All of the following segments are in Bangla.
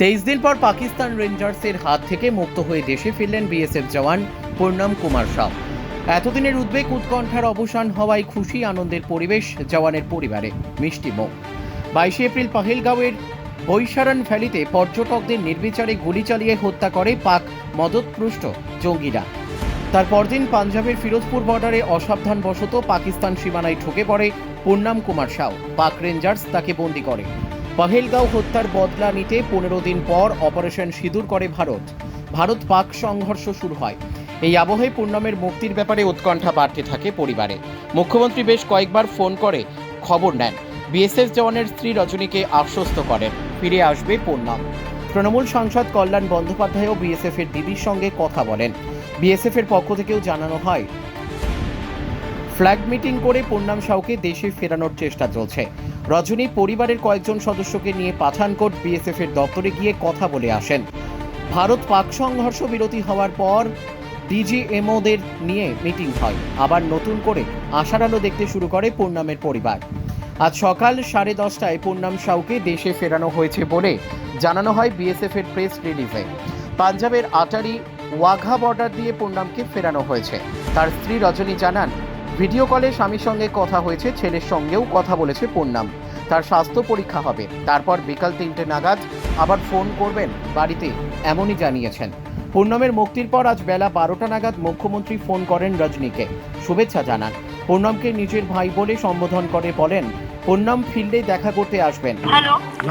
তেইশ দিন পর পাকিস্তান রেঞ্জার্সের হাত থেকে মুক্ত হয়ে দেশে ফিরলেন বিএসএফ জওয়ান পূর্ণম কুমার সাউ এতদিনের উদ্বেগ, উৎকণ্ঠার অবসান হওয়ায় খুশি, আনন্দের পরিবেশ জওয়ানের পরিবারে। মিষ্টি মুখ বাইশে এপ্রিল পাহেলগাঁওয়ের বৈশারণ ভ্যালিতে পর্যটকদের নির্বিচারে গুলি চালিয়ে হত্যা করে পাক মদতপুষ্ট জঙ্গিরা। তার পরদিন পাঞ্জাবের ফিরোজপুর বর্ডারে অসাবধানবশত পাকিস্তান সীমানায় ঢুকে পড়ে পূর্ণাম কুমার সাউ পাক রেঞ্জার্স তাকে বন্দি করে। পহেলগাঁও হত্যার বদলা নিতে পনেরো দিন পর অপারেশন সিঁদুর করে ভারত। ভারত পাক সংঘর্ষ শুরু হয়। এই আবহে পূর্ণামের মুক্তির ব্যাপারে উৎকণ্ঠা বাড়তে থাকে পরিবারে। মুখ্যমন্ত্রী বেশ কয়েকবার ফোন করে খবর নেন। বিএসএফ জওয়ানের স্ত্রী রজনীকে আশ্বস্ত করেন। ফিরে আসবে পূর্ণাম তৃণমূল সাংসদ কল্যাণ বন্দ্যোপাধ্যায়ও বিএসএফ এর দিদির সঙ্গে কথা বলেন। বিএসএফ এর পক্ষ থেকেও জানানো হয় ফ্ল্যাগ মিটিং করে পূর্ণাম সাউকে দেশে ফেরানোর চেষ্টা চলছে। রজনী পরিবারের কয়েকজন সদস্যকে নিয়ে পাঠানকোট বিএসএফ এর দপ্তরে গিয়ে কথা বলে আসেন। ভারত পাক সংঘর্ষ বিরতি হওয়ার পর ডিজিএমওদের নিয়ে মিটিং হয়। আবার নতুন করে আশার আলো দেখতে শুরু করে পূর্ণামের পরিবার। আজ সকাল সাড়ে দশটায় পূর্ণাম সাউকে দেশে ফেরানো হয়েছে বলে জানানো হয় বিএসএফ এর প্রেস রিলিজে পাঞ্জাবের আটারি ওয়াঘা বর্ডার দিয়ে পূর্ণামকে ফেরানো হয়েছে। তার স্ত্রী রজনী জানান ভিডিও কলে স্বামীর সঙ্গে কথা হয়েছে ছেলের সঙ্গেও কথা বলেছে পূর্ণাম। তার স্বাস্থ্য পরীক্ষা হবে। তারপর বিকাল তিনটে নাগাদ আবার ফোন করবেন বাড়িতে এমনই জানিয়েছেন। পূর্ণমের মুক্তির পর আজ বেলা বারোটা নাগাদ মুখ্যমন্ত্রী ফোন করেন রজনীকে। শুভেচ্ছা জানান। পূর্ণমকে নিজের ভাই বলে সম্বোধন করে বলেন পূর্ণম ফিল্ডে দেখা করতে আসবেন।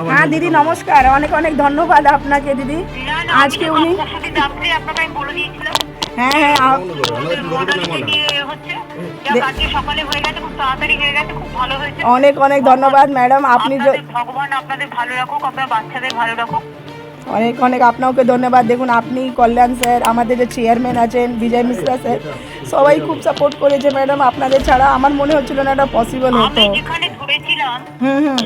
হ্যাঁ দিদি নমস্কার। অনেক অনেক ধন্যবাদ আপনাকে দিদি। আজকে উনি- হ্যাঁ হ্যাঁ সকালে হয়ে গেছে খুব তাড়াতাড়ি হয়ে গেছে খুব ভালো হয়েছে। অনেক অনেক ধন্যবাদ ম্যাডাম আপনি যে ভগবান আপনাদের ভালো রাখুক আপনার বাচ্চাদের ভালো রাখুক। অনেক অনেক আপনাকে ধন্যবাদ। দেখুন আপনি কল্যাণ স্যার আমাদের যে চেয়ারম্যান আছেন বিজয় মিশ্রা স্যার সবাই খুব সাপোর্ট করেছে ম্যাডাম আপনাদের ছাড়া আমার মনে হচ্ছিল না এটা পসিবল হতো। যেখানে ধরেছিলাম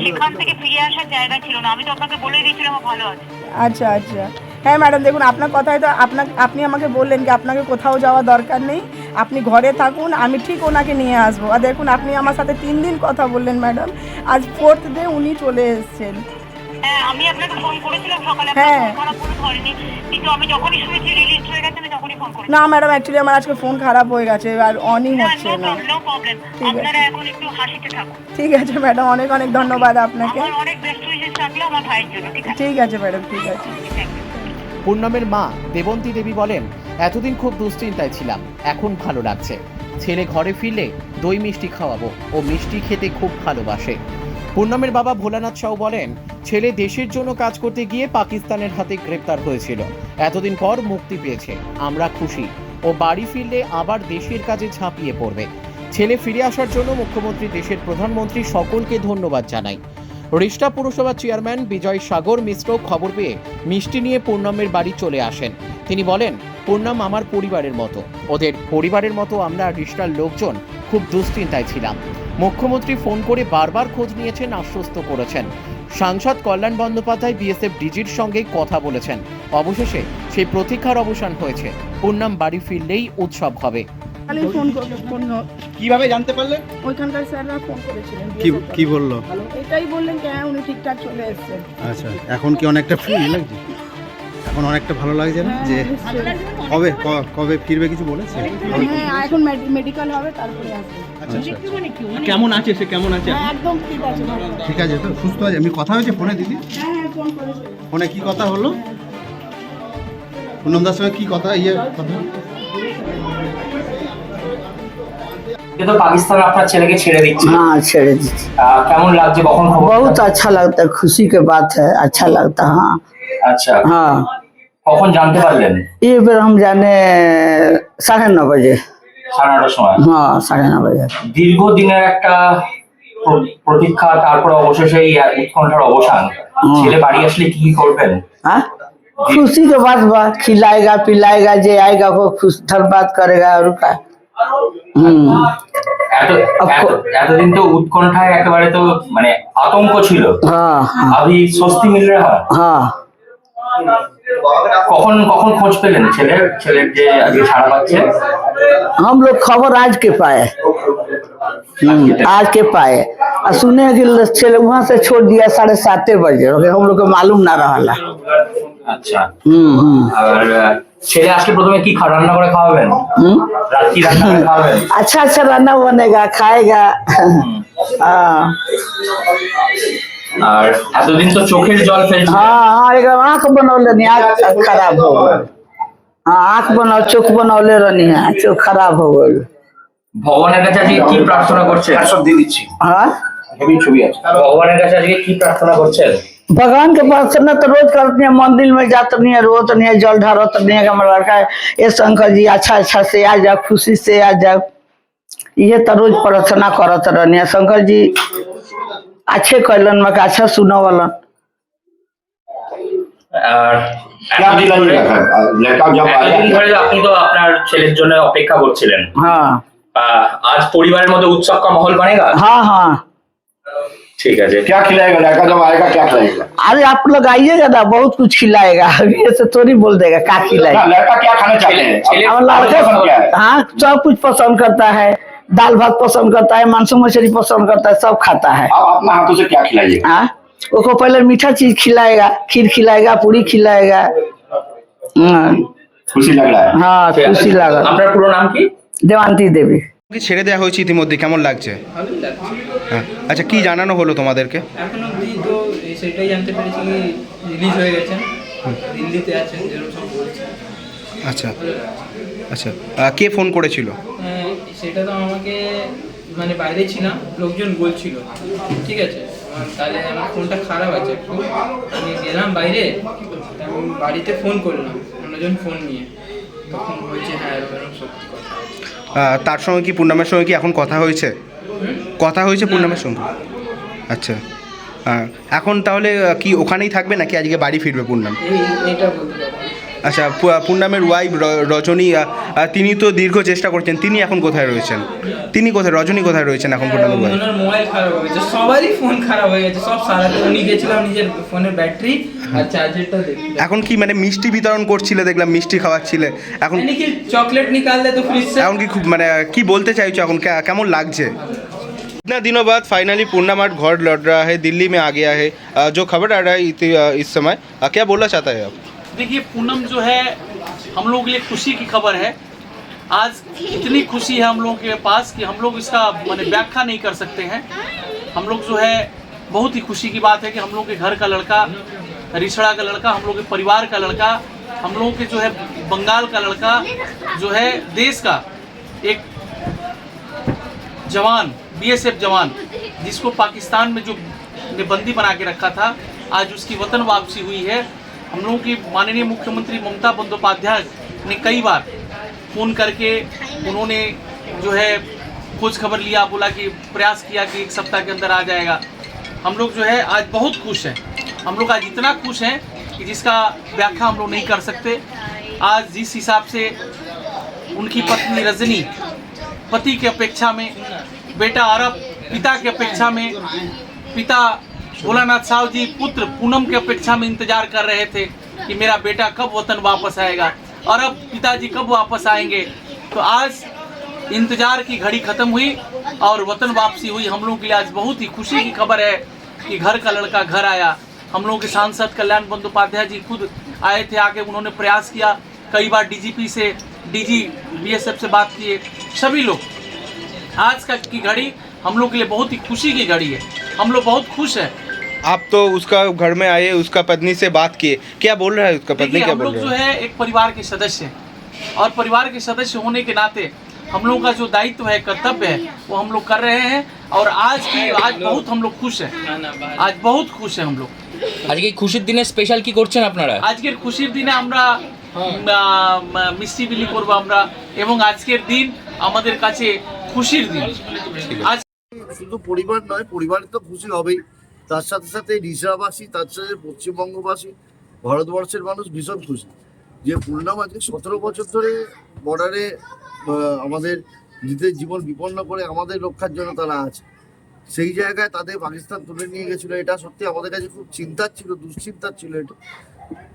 সেখান থেকে ফিরে আসার জায়গা ছিল না। আমি তো আপনাকে বলে দিয়েছিলাম ভালো আছে। আচ্ছা আচ্ছা। হ্যাঁ ম্যাডাম দেখুন আপনার কথায় তো আপনার আপনি আমাকে বললেন কি আপনাকে কোথাও যাওয়া দরকার নেই। আপনি ঘরে থাকুন আমি ঠিক ওনাকে নিয়ে আসব। আর দেখুন আপনি আমার সাথে তিন দিন কথা বললেন ম্যাডাম। আজ ফোর্থ ডে উনি চলে এসছেন। হ্যাঁ আমি আপনাকে ফোন করেছিলাম সকালে হ্যাঁ। আপনার ফোন করা কোনো ধরেনি কিন্তু আমি যখনই শুনেছি রিলিজ হয়ে গেছে আমি তখনই ফোন করেছি। না ম্যাডাম অ্যাকচুয়ালি আমার আজকে ফোন খারাপ হয়ে গেছে আর অনই হচ্ছে না। নো আপনারা এখন একটু হাসিতে থাকুন। ঠিক আছে ম্যাডাম অনেক অনেক ধন্যবাদ আপনাকে। অনেক বেস্ট উইশেস থাকল আমার ভাইয়ের জন্য ঠিক আছে? ঠিক আছে ম্যাডাম ঠিক আছে। পূর্ণমের মা দেবন্তী দেবী বলেন এতদিন খুব দুশ্চিন্তায় ছিলাম, এখন ভালো লাগছে। ছেলে ঘরে ফিরলে দই মিষ্টি খাওয়াবো ও মিষ্টি খেতে খুব ভালোবাসে। পূর্ণমের বাবা ভোলানাথ সাউ বলেন, ছেলে দেশের জন্য কাজ করতে গিয়ে পাকিস্তানের হাতে গ্রেপ্তার হয়েছিল। এতদিন পর মুক্তি পেয়েছে, আমরা খুশি। ও বাড়ি ফিরলে আবার দেশের কাজে ঝাঁপিয়ে পড়বে। ছেলে ফিরে আসার জন্য মুখ্যমন্ত্রী, দেশের প্রধানমন্ত্রী সকলকে ধন্যবাদ জানাই। রিষ্টা পুরসভা চেয়ারম্যান বিজয় সাগর মিশ্র খবর পেয়ে মিষ্টি নিয়ে পূর্ণমের বাড়ি চলে আসেন। তিনি বলেন, পূর্ণম আমার পরিবারের মতো। ওদের পরিবারের মতো আমরা রিষ্টার লোকজন খুব দুশ্চিন্তায় ছিলাম। মুখ্যমন্ত্রী ফোন করে বারবার খোঁজ নিয়েছেন, আশ্বস্ত করেছেন। সাংসদ কল্যাণ বন্দ্যোপাধ্যায় বিএসএফ ডিজির সঙ্গে কথা বলেছেন। অবশেষে সেই প্রতীক্ষার অবসান হয়েছে। পূর্ণাম বাড়ি ফিরলেই উৎসব হবে। কীভাবে জানতে পারলেন? ওইখানকার স্যাররা ফোন করেছিলেন। কি কি বলল? এটাই বললেন কি হ্যাঁ উনি ঠিকঠাক চলে এসেছেন। আচ্ছা এখন কি অনেকটা ফ্রি লাগছে এখন অনেকটা ভালো লাগছে না? যে কবে ক- কবে ফিরবে কিছু বলেছে? হ্যাঁ এখন মেডিকেল হবে তারপরে আসবে। আচ্ছা আচ্ছা কেমন আছে সে? কেমন আছে? হ্যাঁ একদম ঠিক আছে। ঠিক আছে তো সুস্থ আছে? আমি কথা হয়েছে ফোনে দিদি? হ্যাঁ হ্যাঁ ফোনে কি কথা হলো? পুনমদার সঙ্গে কি কথা ইয়ে কথা? কিন্তু পাকিস্তান আপনার ছেলেকে ছেড়ে দিচ্ছে हाँ छोड़ दीजिए আহ, কেমন লাগছে কখন খবর बहुत अच्छा लगता है खुशी के बात है अच्छा लगता है हाँ আচ্ছা हाँ কখন জানতে পারলেন ये बेर हम जाने साढ़े नौ बजे সাড়ে নটার সময় हाँ साढ़े नौ बजे দীর্ঘদিনের একটা প্র- প্রতীক্ষা তারপরে অবশেষে এই উৎকণ্ঠার অবসান ছেলে বাড়ি আসলে কি কি করবেন हाँ खुशी के बात बा खिलाएगा पिलाएगा जे आएगा वो खुश धर बात करेगा और का हम्म এত এত- এতদিন তো উৎকণ্ঠায় একেবারে তো মানে আতঙ্ক ছিল हाँ हाँ আবি স্বস্তি মিল রা हाँ কখন কখন খোঁজ পেলেন ছেলের ছেলের যে আজকে সারা পাচ্ছে हम लोग खबर आज के पाए हम्म, आज के पाए और सुने कि चले वहां से छोड़ दिया साढ़े सात बजे हम लोग को मालूम ना रहा আচ্ছা हम्म हम्म আর আহ, ছেলে আসলে প্রথমে কি রান্না করে খাওয়াবেন? রাত্রি রান্না করে খাওয়াবেন? আচ্ছা আচ্ছা রান্না বানেগা খায়গা আর এতদিন তো চোখের জল ফেলছে। হ্যাঁ হ্যাঁ একদম আঁখ বনলে নি আঁখ খারাপ হো হ্যাঁ আঁখ বানাও চোখ বনাওলে রানি হ্যাঁ চোখ খারাপ হো গেল ভগবানের কাছে আজকে কি প্রার্থনা করছে সব দিয়ে দিচ্ছি। হ্যাঁ? ছবি আছে। ভগবানের কাছে আজকে কি প্রার্থনা করছেন? भगवान के पास न तो रोज करती है मंदिर में जाते नहीं है रोते नहीं है जल ढारो नहीं है हमारा लड़का ये शंकर जी अच्छा अच्छा से आ जाओ खुशी से आ जाओ ये तो रोज प्रार्थना करत रहनी शंकर जी अच्छे कैलन में अच्छा सुनो वालन আপনি আজ পরিবারের মধ্যে উৎসব কা মহল বানেগা হ্যাঁ হ্যাঁ हाँ हाँ ঠিক আছে क्या खिलाएगा लड़का जब आएगा क्या खिलाएगा अरे आप लोग आइएगा ना बहुत कुछ खिलाएगा अभी ऐसे थोड़ी बोल देगा क्या ना, खिलाएगा लड़का क्या खाना चाहते हैं चलिए- और आपका पसंद क्या है लड़का हाँ सब कुछ पसंद करता है दाल भात पसंद करता है मांस मछली पसंद करता है सब खाता है आप अपना हाथों से क्या खिलाइएगा हाँ उसको पहले मीठा चीज खिलाएगा खीर खिलाएगा पूरी खिलाएगा हाँ, खुशी लग रहा है हाँ ঠিক আছে। खुशी लगा আপনার পুরো নাম কি देवांती देवी কি ছেড়ে দেওয়া হয়েছে ইতিমধ্যে কেমন লাগছে হ্যাঁ। আচ্ছা কি জানানো হলো তোমাদেরকে? এখন অবধি তো সেটাই জানতে পেরেছি কি রিলিজ হয়ে গেছেন দিল্লিতে আছেন যেরকম সব বলছে। আচ্ছা। আচ্ছা। কে ফোন করেছিল? হ্যাঁ, সেটা তো আমাকে মানে বাইরে ছিলাম লোকজন বলছিল। ঠিক আছে। তাহলে আমার ফোনটা খারাপ আছে একটু। আমি গেলাম বাইরে এবং বাড়িতে ফোন করলাম অন্যজন ফোন নিয়ে। তখন বলছে হ্যাঁ এরকম সত্যি কথা। তার সঙ্গে কি পূর্ণামের সঙ্গে কি এখন কথা হয়েছে? কথা হয়েছে পূর্ণামের সঙ্গে। আচ্ছা। এখন তাহলে কি ওখানেই থাকবে নাকি আজকে বাড়ি ফিরবে পূর্ণাম এটা। আচ্ছা পু- পূর্ণামের ওয়াইফ রজনী আহ, আহ, তিনি তো দীর্ঘ চেষ্টা করছেন তিনি এখন কোথায় রয়েছেন তিনি কোথায় রজনী কোথায় রয়েছেন এখন পূর্ণামের ওয়াইফ ওনার মোবাইল খারাপ হয়ে গেছে সবারই ফোন খারাপ হয়ে গেছে সব সারাতে উনি গেছিলাম নিজের ফোনের ব্যাটারি আর চার্জারটা দেখতে এখন কি মানে মিষ্টি বিতরণ করছিলে দেখলাম মিষ্টি খাওয়াচ্ছিলে এখন यानी कि चॉकलेट निकाल दे तो फ्रिज से এখন কি খুব মানে কি बोलते চাইছো এখন কে- কেমন লাগছে इतना दिनों बाद फाइनली पूर्णम आर्ट घर लौट रहा है दिल्ली में आ गया है अ, जो खबर आ रहा है इत- अ, इस समय अ, क्या बोलना चाहता है आप देखिए, पूनम जो है, हम लोग के लिए खुशी की खबर है। आज इतनी खुशी है हम लोगों के पास कि हम लोग इसका, मैंने व्याख्या नहीं कर सकते हैं। हम लोग जो है, बहुत ही खुशी की बात है कि हम लोग के घर का लड़का रिछड़ा का लड़का, हम लोग के परिवार का लड़का, हम लोगों के जो है, बंगाल का लड़का जो है, देश का एक जवान बीएसएफ जवान, जिसको पाकिस्तान में जो ने बंदी बना के रखा था, आज उसकी वतन वापसी हुई है। हम लोगों की माननीय मुख्यमंत्री ममता बंदोपाध्याय ने कई बार फ़ोन करके उन्होंने जो है खोज खबर लिया, बोला कि प्रयास किया कि एक सप्ताह के अंदर आ जाएगा। हम लोग जो है आज बहुत खुश हैं। हम लोग आज इतना खुश हैं कि जिसका व्याख्या हम लोग नहीं कर सकते। आज जिस हिसाब से उनकी पत्नी रजनी, पति की अपेक्षा में, बेटा अरब पिता की अपेक्षा में, पिता भोलानाथ साहु जी, पुत्र पूनम की अपेक्षा में इंतज़ार कर रहे थे कि मेरा बेटा कब वतन वापस आएगा और अब पिताजी कब वापस आएँगे। तो आज इंतज़ार की घड़ी खत्म हुई और वतन वापसी हुई। हम लोगों के लिए आज बहुत ही खुशी की खबर है कि घर का लड़का घर आया। हम लोगों के सांसद कल्याण बंदोपाध्याय जी खुद आए थे आके उन्होंने प्रयास किया कई बार डीजीपी से, डीजी बीएसएफ से बात किए। सभी लोग, आज का की घड़ी हम लोग के लिए बहुत ही खुशी की घड़ी है। हम लोग बहुत खुश हैं। आप तो उसका घर में आए उसका पत्नी से बात किए क्या बोल रहा है उसका पत्नी देखिए क्या हम बोल लोग जो रहा है है एक परिवार के सदस्य हैं और परिवार के सदस्य होने के नाते हम लोगों का जो दायित्व है कर्तव्य है वो हम लोग कर रहे हैं और आज की आज बहुत हम लोग खुश हैं खाना बाहर आज बहुत खुश हैं हम लोग আজকে এই খুশির দিনে স্পেশাল কি করছেন আপনারা আজকের খুশির দিনে আমরা উম, আহ, মিষ্টি বিলি করবো আমরা এবং আজকের দিন আমাদের কাছে খুশির দিন আজ শুধু পরিবার নয় পরিবারে তো খুশি হবেই তার সাথে সাথে রিসরাবাসী তার সাথে পশ্চিমবঙ্গবাসী, ভারতবর্ষের মানুষ ভীষণ খুশি। যে পূর্ণাম আজকে সতেরো বছর ধরে বর্ডারে আমাদের নিজেদের জীবন বিপন্ন করে আমাদের রক্ষার জন্য তারা আছে। সেই জায়গায় তাদের পাকিস্তান তুলে নিয়ে গেছিল। এটা সত্যি আমাদের কাছে খুব চিন্তার ছিল, দুশ্চিন্তার ছিল এটা।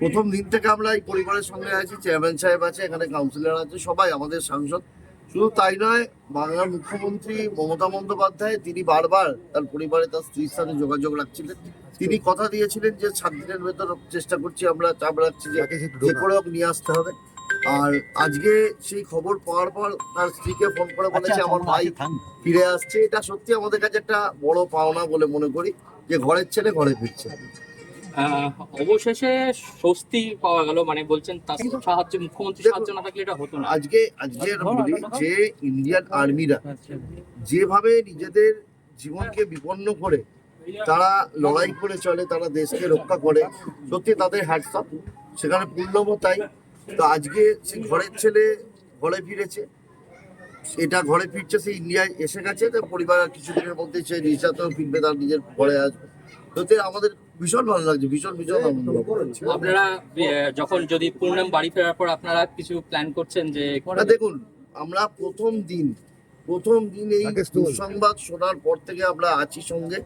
প্রথম দিন থেকে আমরা এই পরিবারের সঙ্গে আছি চেয়ারম্যান সাহেব আছে, এখানে কাউন্সিলর আছে, সবাই আমাদের সাংসদ। শুধু তাই নয় বাংলার মুখ্যমন্ত্রী মমতা বন্দ্যোপাধ্যায় তিনি বারবার তার পরিবারে তার স্ত্রীর সাথে যোগাযোগ রাখছিলেন। তিনি কথা দিয়েছিলেন যে সাত দিনের ভেতর চেষ্টা করছি আমরা চাপ রাখছি যে করে হোক নিয়ে আসতে হবে। আর আজকে সেই খবর পাওয়ার পর তার স্ত্রীকে ফোন করে বলেছে আমার ভাই ফিরে আসছে। এটা সত্যি আমাদের কাছে একটা বড় পাওনা বলে মনে করি যে ঘরের ছেলে ঘরে ফিরছে। অবশেষে স্বস্তি পাওয়া গেল মানে বলছেন তার সাহায্য মুখ্যমন্ত্রী সাহায্য না থাকলে এটা হতো না। আজকে আজকে বলি যে ইন্ডিয়ান আর্মিরা যেভাবে নিজেদের জীবনকে বিপন্ন করে তারা লড়াই করে চলে তারা দেশকে রক্ষা করে সত্যি তাদের হ্যাটসঅপ সেখানে পূর্ণম তাই। তো আজকে সেই ঘরের ছেলে ঘরে ফিরেছে। এটা ঘরে ফিরছে সে ইন্ডিয়ায় এসে গেছে তার পরিবার আর কিছুদিনের মধ্যে সে রিসাতেও ফিরবে তার নিজের ঘরে আসবে। সত্যি আমাদের ভীষণ ভালো লাগছে ভীষণ ভীষণ আনন্দ। আপনারা যখন যদি পূর্ণাম বাড়ি ফেরার পর আপনারা কিছু প্ল্যান করছেন যে দেখুন আমরা প্রথম দিন প্রথম দিন এই দুঃসংবাদ শোনার পর থেকে আমরা আছি সঙ্গে।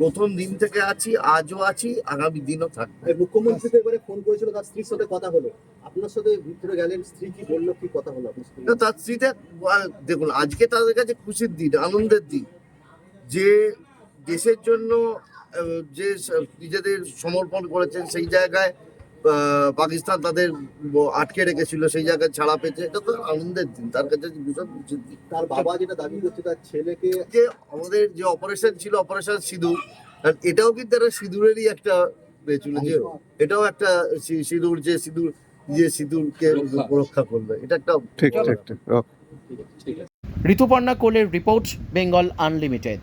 প্রথম দিন থেকে আছি আজও আছি আগামী দিনও থাকব। মুখ্যমন্ত্রী তো এবারে ফোন করেছিল তার স্ত্রীর সাথে কথা হলো। আপনার সাথে ভিতরে গেলেন স্ত্রী কি বলল কি কথা হলো? না, তার স্ত্রীতে দেখুন আজকে তাদের কাছে খুশির দিন আনন্দের দিন। যে দেশের জন্য যে নিজেদের সমর্পণ করেছেন সেই জায়গায় আহ, পাকিস্তান তাদের আটকে রেখেছিল সেই জায়গায় ছাড়া পেয়েছে। এটা তো আনন্দের দিন তার কাছে ভীষণ তার বাবা যেটা দাবি করছে তার ছেলেকে যে আমাদের যে অপারেশন ছিল অপারেশন সিঁদুর এটাও কিন্তু একটা সিঁদুরেরই একটা পেয়েছিল যে এটাও একটা সিঁদুর যে সিঁদুর যে সিঁদুরকে রক্ষা। রক্ষা করবে। এটা একটা ঠিক ঠিক ঠিক ঠিক ঋতুপর্ণা কোলের রিপোর্ট বেঙ্গল আনলিমিটেড